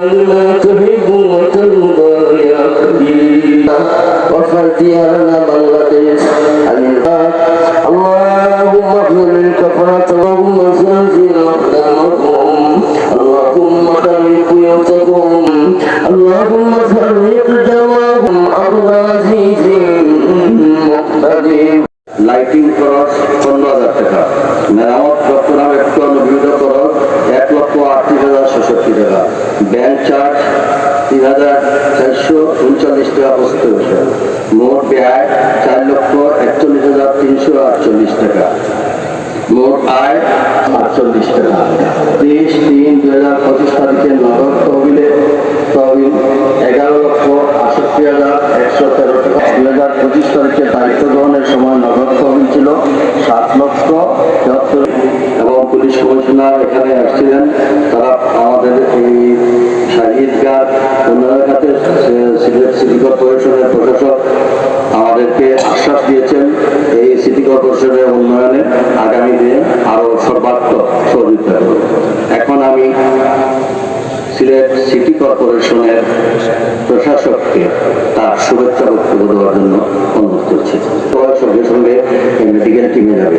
ما تحب وترضى يا حبيب وارفع ديارنا بنغلاديش عن الباب اللهم اغفر للكفرة اللهم زلزل أقدامهم اللهم فرق بيوتهم اللهم فرق دماهم أرض عزيز مقتدر lighting খরচ পনেরো হাজার টাকা মেরামত রক্তনাম একটু ব্যাংক চার্জ তিন হাজার চারশো উনচল্লিশ টাকা পঁচাত্তর পয়সা মোট ব্যয় চার লক্ষ একচল্লিশ হাজার তিনশো আটচল্লিশ টাকা। মোট আয় আটচল্লিশ টাকা। তেইশ তিন দুই হাজার পঁচিশ তারিখে নগদ তহবিলে তহবিল এগারো লক্ষ আষট্টি হাজার একশো তেরো টাকা। দুই হাজার পঁচিশ তারিখে দায়িত্ব গ্রহণের সময় নগদ তহবিল ছিল সাত লক্ষ তেহাত্তর এবং পুলিশ কমিশনার এখানে আসছিলেন। তারা আমাদের এই গাছ উন্নয়ন খাতে সিটি কর্পোরেশনের প্রশাসক আমাদেরকে আশ্বাস দিয়েছেন এই সিটি কর্পোরেশনের উন্নয়নে আগামী দিনে আরও সর্বাত্মক এখন আমি সিলেট সিটি কর্পোরেশনের প্রশাসককে তার শুভেচ্ছা বক্তব্য দেওয়ার জন্য অনুরোধ করছি। সবার সঙ্গে সঙ্গে মেডিকেল টিমে যাবে।